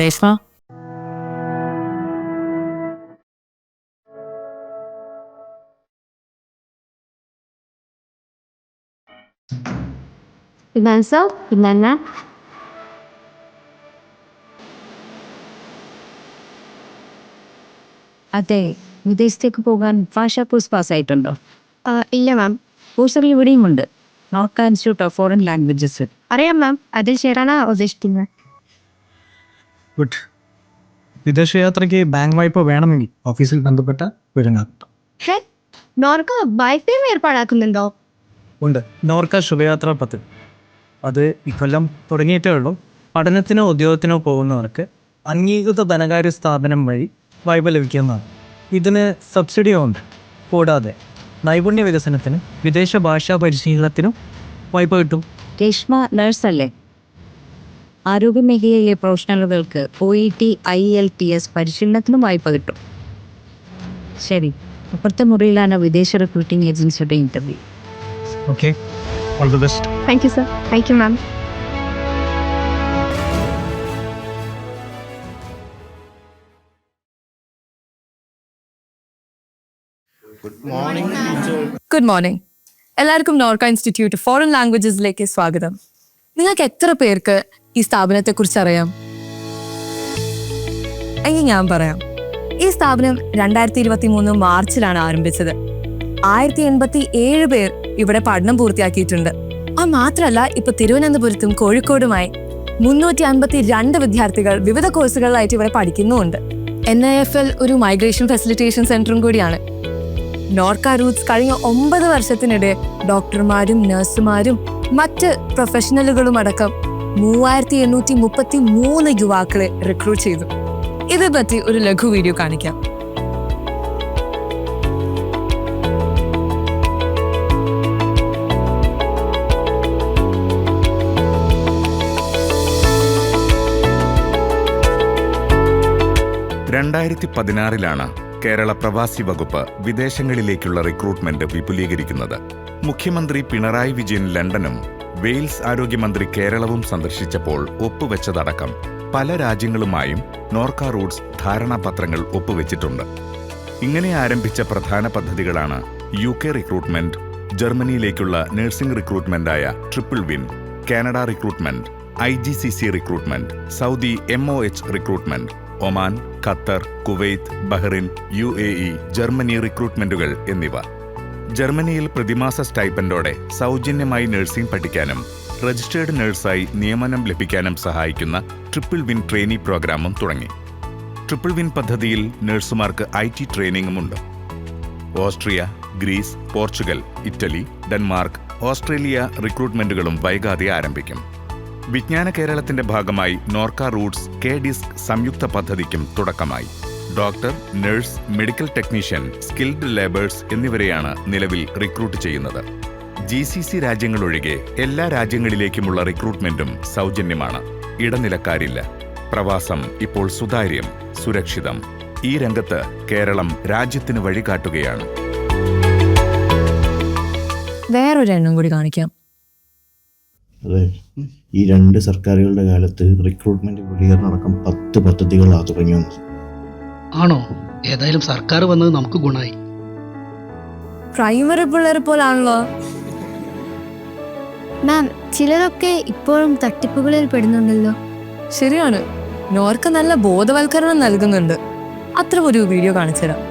രേഷ്മ ഇതാണ് സർ പിന്നെ അതെ വിദേശത്തേക്ക് പോകാൻ ഭാഷാ കോഴ്സ് പാസ്സായിട്ടുണ്ടോ? ഇല്ല മാം കോഴ്സുകൾ ഇവിടെയും ഉണ്ട് NORKA institute of foreign languages അറിയാം മാം അതിൽ ചേരാനാ ഉദ്ദേശിക്കുന്നത്. ഗുഡ്. വിദേശയാത്രയ്ക്ക് ബാങ്ക് വായ്പ വേണമെങ്കിൽ ഓഫീസിൽ ബന്ധപ്പെട്ട വിവരങ്ങൾ ഹേ നോർക്ക ഏർപ്പാടാക്കുന്നുണ്ടോ? ഉണ്ട്. നോർക്ക ശുഭയാത്ര പദ്ധതി. അത് ഇക്കൊല്ലം തുടങ്ങിയിട്ടേ ഉള്ളൂ. പഠനത്തിനോ ഉദ്യോഗത്തിനോ പോകുന്നവർക്ക് അംഗീകൃത ധനകാര്യ സ്ഥാപനം വഴി വായ്പ ലഭിക്കുന്നതാണ്. ഇതിന് സബ്സിഡിയോ ഉണ്ട്. കൂടാതെ നൈപുണ്യ വികസനത്തിന് വിദേശ ഭാഷാ പരിശീലനത്തിനും വായ്പ കിട്ടും. രേഷ്മ നഴ്സല്ലേ? ആരോഗ്യമേഖലയിലെ പ്രൊഫഷണലുകൾക്ക് O E T I E L T പരിശീലനത്തിനും വായ്പ കിട്ടും. ശരി. അപ്പുറത്തെ മുറിയിലാണ് വിദേശ റിക്രൂട്ടിംഗ് ഏജൻസിയുടെ interview okay all the best thank you sir thank you ma'am good morning എല്ലാവർക്കും നോർക്ക ഇൻസ്റ്റിറ്റ്യൂട്ട് ഫോറിൻ ലാംഗ്വേജസിലേക്ക് സ്വാഗതം. നിങ്ങൾക്ക് എത്ര പേർക്ക് ഈ സ്ഥാപനത്തെ കുറിച്ച് അറിയാം? എങ്കിൽ ഞാൻ പറയാം. ഈ സ്ഥാപനം രണ്ടായിരത്തി ഇരുപത്തി മൂന്ന് മാർച്ചിലാണ് ആരംഭിച്ചത്. ആയിരത്തി എൺപത്തി ഏഴ് പേർ ഇവിടെ പഠനം പൂർത്തിയാക്കിയിട്ടുണ്ട്. അത് മാത്രമല്ല ഇപ്പൊ തിരുവനന്തപുരത്തും കോഴിക്കോടുമായി മുന്നൂറ്റി അൻപത്തി രണ്ട് വിദ്യാർത്ഥികൾ വിവിധ കോഴ്സുകളിലായിട്ട് ഇവിടെ പഠിക്കുന്നുമുണ്ട്. എൻ ഐ എഫ് എൽ ഒരു മൈഗ്രേഷൻ ഫെസിലിറ്റേഷൻ സെന്ററും കൂടിയാണ്. നോർക്ക റൂട്ട്സ് കഴിഞ്ഞ ഒമ്പത് വർഷത്തിനിടെ ഡോക്ടർമാരും നഴ്സുമാരും മറ്റ് പ്രൊഫഷണലുകളും അടക്കം മൂവായിരത്തി എണ്ണൂറ്റി മുപ്പത്തി മൂന്ന് യുവാക്കളെ റിക്രൂട്ട് ചെയ്തു. ഇതേ പറ്റി ഒരു ലഘു വീഡിയോ കാണിക്കാം. രണ്ടായിരത്തി പതിനാറിലാണ് കേരള പ്രവാസി വകുപ്പ് വിദേശങ്ങളിലേക്കുള്ള റിക്രൂട്ട്മെന്റ് വിപുലീകരിക്കുന്നത്. മുഖ്യമന്ത്രി പിണറായി വിജയൻ ലണ്ടനും വെയിൽസ് ആരോഗ്യമന്ത്രി കേരളവും സന്ദർശിച്ചപ്പോൾ ഒപ്പുവെച്ചതടക്കം പല രാജ്യങ്ങളുമായും നോർക്ക റൂട്ട്സ് ധാരണാപത്രങ്ങൾ ഒപ്പുവെച്ചിട്ടുണ്ട്. ഇങ്ങനെ ആരംഭിച്ച പ്രധാന പദ്ധതികളാണ് യു കെ റിക്രൂട്ട്മെന്റ് ജർമ്മനിയിലേക്കുള്ള nursing റിക്രൂട്ട്മെന്റായ triple win Canada recruitment I G C C recruitment Saudi M O H recruitment Oman Qatar Kuwait Bahrain U A E Germany റിക്രൂട്ട്മെന്റുകൾ എന്നിവ. ജർമ്മനിയിൽ പ്രതിമാസ സ്റ്റൈപ്പൻഡോടെ സൗജന്യമായി നഴ്സിംഗ് പഠിക്കാനും രജിസ്റ്റേർഡ് നഴ്സായി നിയമനം ലഭിക്കാനും സഹായിക്കുന്ന ട്രിപ്പിൾ വിൻ ട്രെയിനി പ്രോഗ്രാമും തുടങ്ങി. ട്രിപ്പിൾ വിൻ പദ്ധതിയിൽ നഴ്സുമാർക്ക് I T ട്രെയിനിങ്ങുമുണ്ട് Austria Greece Portugal Italy Denmark Australia റിക്രൂട്ട്മെന്റുകളും വൈകാതെ ആരംഭിക്കും. വിജ്ഞാന കേരളത്തിന്റെ ഭാഗമായി നോർക്ക റൂട്ട്സ് കെ ഡിസ്ക് സംയുക്ത പദ്ധതിക്കും തുടക്കമായി. Doctor nurse medical technician skilled labours എന്നിവരെയാണ് നിലവിൽ റിക്രൂട്ട് ചെയ്യുന്നത്. ജി സി സി രാജ്യങ്ങളൊഴികെ എല്ലാ രാജ്യങ്ങളിലേക്കുമുള്ള റിക്രൂട്ട്മെന്റും സൗജന്യമാണ്. ഇടനിലക്കാരില്ല. പ്രവാസം ഇപ്പോൾ സുതാര്യം സുരക്ഷിതം. ഈ രംഗത്ത് കേരളം രാജ്യത്തിന് വഴികാട്ടുകയാണ്. വേറൊരു എണ്ണം കൂടി കാണിക്കാം. അതെ. ഈ രണ്ട് സർക്കാരുകളുടെ കാലത്ത് റിക്രൂട്ട്മെന്റ് വിപുലീകരണം അടക്കം പത്ത് പദ്ധതികളാണ് തുടങ്ങി വന്നത്. ആണോ? ഏതായാലും സർക്കാർ വന്നത് നമുക്ക് ഗുണമായി. പ്രൈമറി പിള്ളേരെ പോലാണല്ലോ. മാം ചിലരൊക്കെ ഇപ്പോഴും തട്ടിപ്പുകളിൽ പെടുന്നുണ്ടല്ലോ. ശരിയാണ്. നോർക്ക് നല്ല ബോധവൽക്കരണം നൽകുന്നുണ്ട്. അത്ര ഒരു വീഡിയോ കാണിച്ചു തരാം